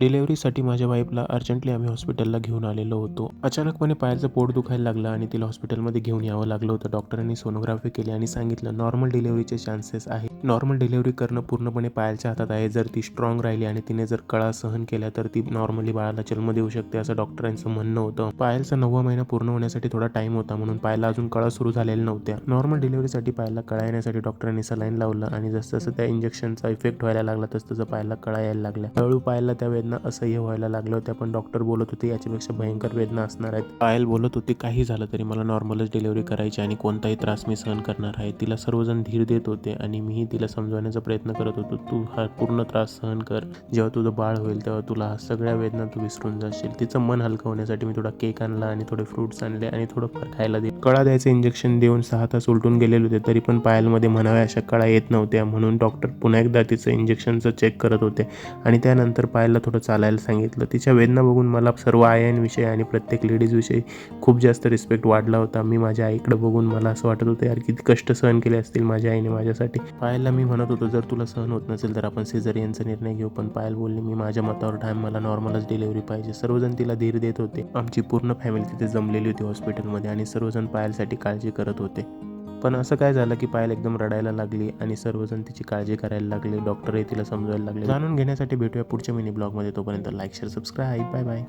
डिलेव्हरीसाठी माझ्या वाईफला अर्जंटली आम्ही हॉस्पिटलला घेऊन आलेलो होतो. अचानकपणे पायाचं पोट दुखायला लागलं आणि तिला हॉस्पिटलमध्ये घेऊन यावं लागलं होतं. डॉक्टरांनी सोनोग्राफी केली आणि सांगितलं नॉर्मल डिलेव्हरीचे चान्सेस आहे नॉर्मल डिलेव्हरी करणं पूर्णपणे पायाच्या हातात आहे. जर ती स्ट्रॉंग राहिली आणि तिने जर कळा सहन केल्या तर ती नॉर्मली बाळाला जन्म देऊ शकते असं डॉक्टरांचं म्हणणं होतं. पायलचा नववा महिना पूर्ण होण्यासाठी थोडा टाइम होता म्हणून पायला अजून कळा सुरू झालेल्या नव्हत्या. नॉर्मल डिलेव्हरीसाठी पायला कळा येण्यासाठी डॉक्टरांनी सलाईन लावलं आणि जसं जसं त्या इंजेक्शनचा इफेक्ट व्हायला लागला तसं तसं पायला कळा यायला लागल्या. हळू पायला त्या वेदना असह्य व्हायला लागल्या होत्या पण डॉक्टर बोलत होते याच्यापेक्षा भयंकर वेदना असणार आहेत. पायल बोलत होती काही झालं तरी मला नॉर्मलच डिलिव्हरी करायची आणि कोणताही त्रास मी सहन करणार आहे. तिला सर्वजण धीर देत होते आणि मीही तिला समजवण्याचा प्रयत्न करत होतो. तू हा पूर्ण त्रास सहन कर. जेव्हा तुझं बाळ होईल तेव्हा तुला सगळ्या वेदना तू विसरून जाशील. तिचं मन हलकं होण्यासाठी मी थोडा केक आणला आणि थोडे फ्रुट्स आणले आणि थोडंफार खायला दिलं. कळा द्यायचं इंजेक्शन देऊन सहा तास उलटून गेलेले होते तरी पण पायलमध्ये म्हणाव्या अशा कळा येत नव्हत्या. म्हणून डॉक्टर पुन्हा एकदा तिचं इंजेक्शनचं चेक करत होते आणि त्यानंतर पायलला थोडं चालायला सांगितलं. तिच्या वेदना बघून मला सर्व आयांविषयी आणि प्रत्येक लेडीजविषयी खूप जास्त रिस्पेक्ट वाढला होता. मी माझ्या आईकडे बघून मला असं वाटत होतं यार किती कष्ट सहन केले असतील माझ्या आईने माझ्यासाठी. पायलला मी म्हणत होतो जर तुला सहन होत नसेल तर आपण यांचा निर्णय घेऊ पण पायल बोलली मी माझ्या मतावर ठाम मला नॉर्मलच डिलिव्हरी पाहिजे. सर्वजण तिला धीर देत होते. आमची पूर्ण फॅमिली तिथे जमलेली होती हॉस्पिटलमध्ये आणि सर्वजण पायलसाठी काळजी करत होते. पण असं काय झालं की पायल एकदम रडायला लागली आणि सर्वजण तिची काळजी करायला लागले. डॉक्टरही तिला समजायला लागले. जाणून घेण्यासाठी भेटूया पुढच्या मिनी ब्लॉगमध्ये तोपर्यंत like share subscribe bye bye